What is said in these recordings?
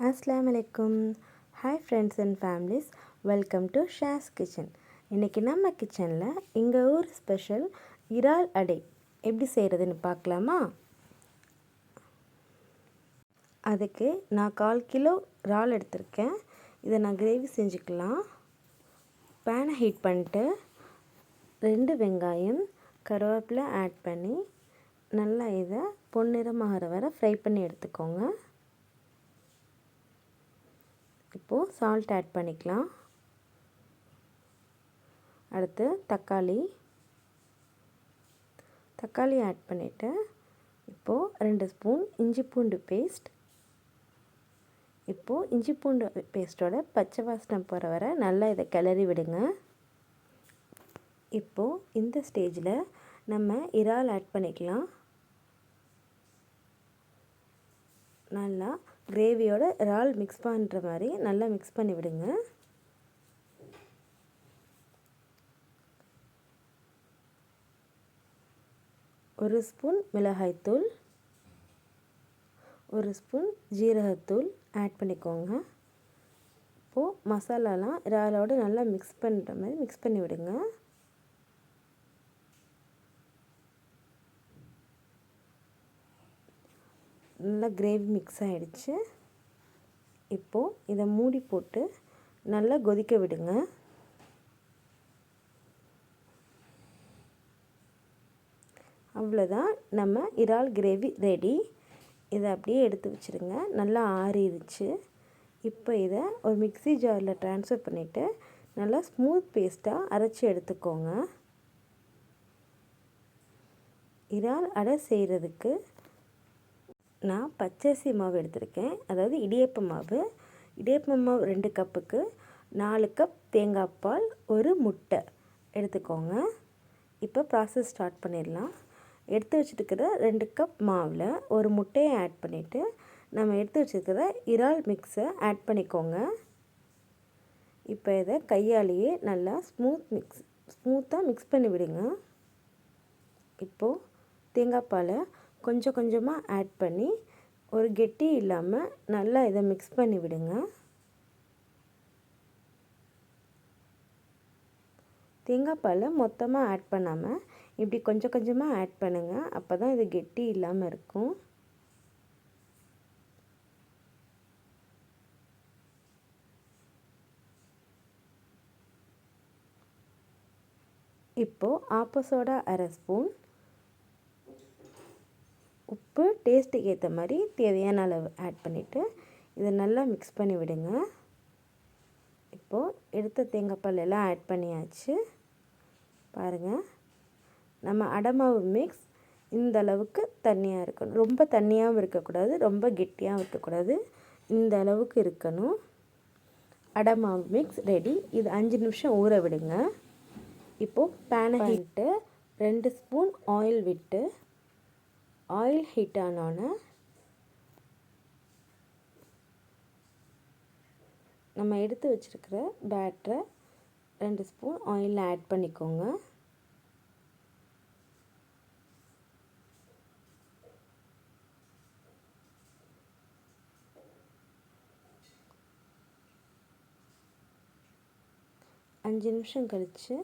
அஸ்லாம் வலைக்கும் hi friends and families welcome to Shah's kitchen இன்றைக்கி நம்ம கிச்சனில் எங்கள் ஊர் ஸ்பெஷல் இறால் அடை. எப்படி செய்கிறதுன்னு பார்க்கலாமா? அதுக்கு நான் கால் கிலோ இறால் எடுத்திருக்கேன். இதை நான் கிரேவி செஞ்சுக்கலாம். பேனை ஹீட் பண்ணிட்டு ரெண்டு வெங்காயம் கருவேப்பிலை ஆட் பண்ணி நல்லா இதை பொன்னிறமாகிற வரை ஃப்ரை பண்ணி எடுத்துக்கோங்க. இப்போது சால்ட் ஆட் பண்ணிக்கலாம். அடுத்து தக்காளி. தக்காளி ஆட் பண்ணிவிட்டு இப்போது ரெண்டு ஸ்பூன் இஞ்சி பூண்டு பேஸ்ட் இப்போது இஞ்சி பூண்டு பேஸ்ட்டோட பச்சை வாசனை போகிற வரை நல்லா இதை கிளறி விடுங்க. இப்போது இந்த ஸ்டேஜில் நம்ம இறால் ஆட் பண்ணிக்கலாம். நல்லா கிரேவியோட இறால் மிக்ஸ் பண்ணுற மாதிரி நல்லா மிக்ஸ் பண்ணி விடுங்க. ஒரு ஸ்பூன் மிளகாய்த்தூள் ஒரு ஸ்பூன் ஜீரகத்தூள் ஆட் பண்ணிக்கோங்க. இப்போது மசாலாலாம் இறாலோடு நல்லா மிக்ஸ் பண்ணுற மாதிரி மிக்ஸ் பண்ணி விடுங்க. நல்லா கிரேவி மிக்ஸ் ஆகிடுச்சு இப்போது இதை மூடி போட்டு நல்லா கொதிக்க விடுங்க. அவ்வளோதான் நம்ம இறால் கிரேவி ரெடி இதை அப்படியே எடுத்து வச்சுருங்க. நல்லா ஆறிடுச்சு. இப்போ இதை ஒரு மிக்சி ஜாரில் ட்ரான்ஸ்ஃபர் பண்ணிவிட்டு நல்லா ஸ்மூத் பேஸ்ட்டாக அரைச்சி எடுத்துக்கோங்க. இறால் அடை செய்கிறதுக்கு நான் பச்சரிசி மாவு எடுத்திருக்கேன். அதாவது இடியப்ப மாவு. இடியப்ப மாவு ரெண்டு கப்புக்கு நாலு கப் தேங்காய் பால் ஒரு முட்டை எடுத்துக்கோங்க. இப்போ ப்ராசஸ் ஸ்டார்ட் பண்ணிடலாம். எடுத்து வச்சுருக்கிற ரெண்டு கப் மாவில் ஒரு முட்டையை ஆட் பண்ணிவிட்டு நம்ம எடுத்து வச்சுருக்கிற இறால் மிக்ஸை ஆட் பண்ணிக்கோங்க. இப்போ இதை கையாலேயே நல்லா ஸ்மூத் மிக்ஸ் ஸ்மூத்தாக மிக்ஸ் பண்ணி விடுங்க இப்போது தேங்காய் பாலை கொஞ்சம் கொஞ்சமாக ஆட் பண்ணி ஒரு கெட்டி இல்லாமல் நல்லா இதை மிக்ஸ் பண்ணி விடுங்க. தேங்காய் பால் மொத்தமாக ஆட் பண்ணாமல் இப்படி கொஞ்சம் கொஞ்சமாக ஆட் பண்ணுங்கள் அப்போ தான் இது கெட்டி இல்லாமல் இருக்கும். இப்போது ஆப்போசோடா அரை ஸ்பூன் உப்பு டேஸ்ட்டுக்கு ஏற்ற மாதிரி தேவையான அளவு ஆட் பண்ணிவிட்டு இதை நல்லா மிக்ஸ் பண்ணி விடுங்க. இப்போது எடுத்த தேங்காய் பால் எல்லாம் ஆட் பண்ணியாச்சு. பாருங்கள் நம்ம அடமாவு மிக்ஸ் இந்த அளவுக்கு தண்ணியாக இருக்கணும். ரொம்ப தண்ணியாகவும் இருக்கக்கூடாது ரொம்ப கெட்டியாகவும் இருக்கக்கூடாது. இந்த அளவுக்கு இருக்கணும். அடமாவு மிக்ஸ் ரெடி இது அஞ்சு நிமிஷம் ஊற விடுங்க. இப்போது பேனை ஹீட்டு ரெண்டு ஸ்பூன் ஆயில் விட்டு ஆயில் ஹீட் ஆனோன்னே நம்ம எடுத்து வச்சுருக்கிற பேட்டரை ரெண்டு ஸ்பூன் ஆயிலில் ஆட் பண்ணிக்கோங்க. அஞ்சு நிமிஷம் கழித்து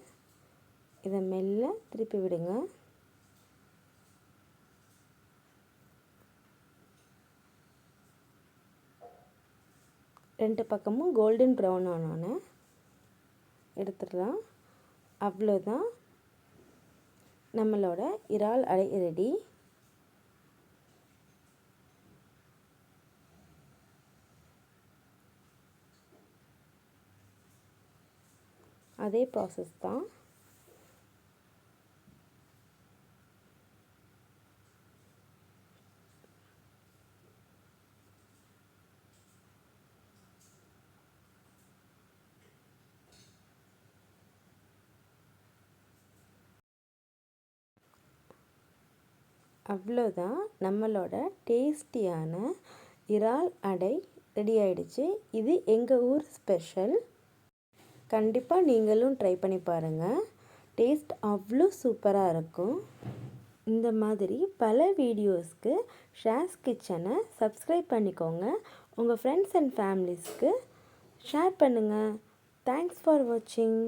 இதை மெல்ல திருப்பி விடுங்க. ரெண்டு பக்கமும் கோல்டன் ப்ரௌன் ஆனோன்னு எடுத்துடலாம். அவ்வளோதான். நம்மளோட இறால் அடை ரெடி அதே ப்ராசஸ் தான். அவ்வளோதான். நம்மளோட டேஸ்டியான இறால் அடை ரெடி ஆயிடுச்சு. இது எங்கள் ஊர் ஸ்பெஷல் கண்டிப்பாக நீங்களும் ட்ரை பண்ணி பாருங்கள் டேஸ்ட் அவ்வளோ சூப்பராக இருக்கும். இந்த மாதிரி பல வீடியோஸ்க்கு ஷேர்ஸ் கிச்சனை சப்ஸ்கிரைப் பண்ணிக்கோங்க. உங்கள் ஃப்ரெண்ட்ஸ் அண்ட் ஃபேமிலிஸ்க்கு ஷேர் பண்ணுங்கள் தேங்க்ஸ் ஃபார் வாட்சிங்